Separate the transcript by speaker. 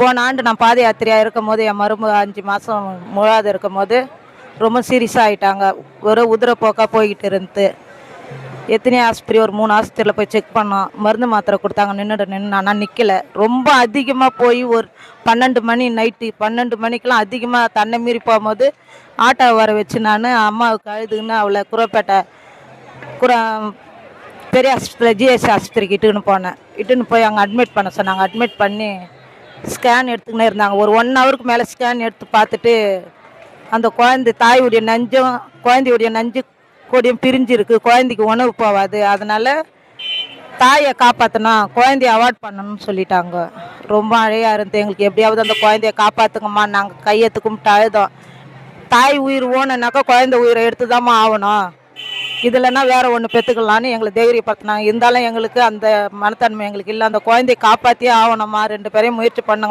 Speaker 1: போன ஆண்டு நான் பாத யாத்திரையாக இருக்கும் போது என் மரும அஞ்சு மாதம் முழாது இருக்கும் போது ரொம்ப சீரியஸாக ஆகிட்டாங்க ஒரு உதிரப்போக்காக போய்கிட்டு இருந்து எத்தனை ஆஸ்பத்திரி ஒரு மூணு ஆஸ்பத்திரியில் போய் செக் பண்ணோம். மருந்து மாத்திரை கொடுத்தாங்க நின்றுடு நின்று ஆனால் நிற்கல ரொம்ப அதிகமாக போய் ஒரு பன்னெண்டு மணி நைட்டு பன்னெண்டு மணிக்கெலாம் அதிகமாக தன்னை மீறி போகும்போது ஆட்டோ வர வச்சு நான் அம்மாவுக்கு அழுதுன்னு அவளை குரப்பேட்டை குர பெரிய ஆஸ்பத்திரி ஜிஎஸ்சி ஆஸ்பத்திரிக்கு இட்டுன்னு போனேன். இட்டுன்னு போய் அங்கே அட்மிட் பண்ண சொன்னாங்க. அட்மிட் பண்ணி ஸ்கேன் எடுத்துக்கினே இருந்தாங்க. ஒரு ஒன் ஹவருக்கு மேலே ஸ்கேன் எடுத்து பார்த்துட்டு அந்த குழந்தை தாயுடைய நஞ்சும் குழந்தையுடைய நஞ்சு கொடியும் பிரிஞ்சிருக்கு. குழந்தைக்கு உணவு போகாது. அதனால் தாயை காப்பாற்றணும் குழந்தைய அவாய்ட் பண்ணணும்னு சொல்லிட்டாங்க. ரொம்ப அழையாக இருந்து எங்களுக்கு எப்படியாவது அந்த குழந்தைய காப்பாற்றுங்கம்மா நாங்கள் கையெத்து கும்பிட்டு அழுதோம். தாய் உயிர் ஓணுனாக்கா குழந்தை உயிரை எடுத்து ஆகணும். இதுலன்னா வேற ஒன்று பெற்றுக்கலான்னு எங்களை தைரியப்படுத்தினாங்க. இருந்தாலும் எங்களுக்கு அந்த மனத்தன்மை எங்களுக்கு இல்லை. அந்த குழந்தைய காப்பாற்றியே ஆகணுமா? ரெண்டு பேரையும் முயற்சி பண்ணுங்கம்மா.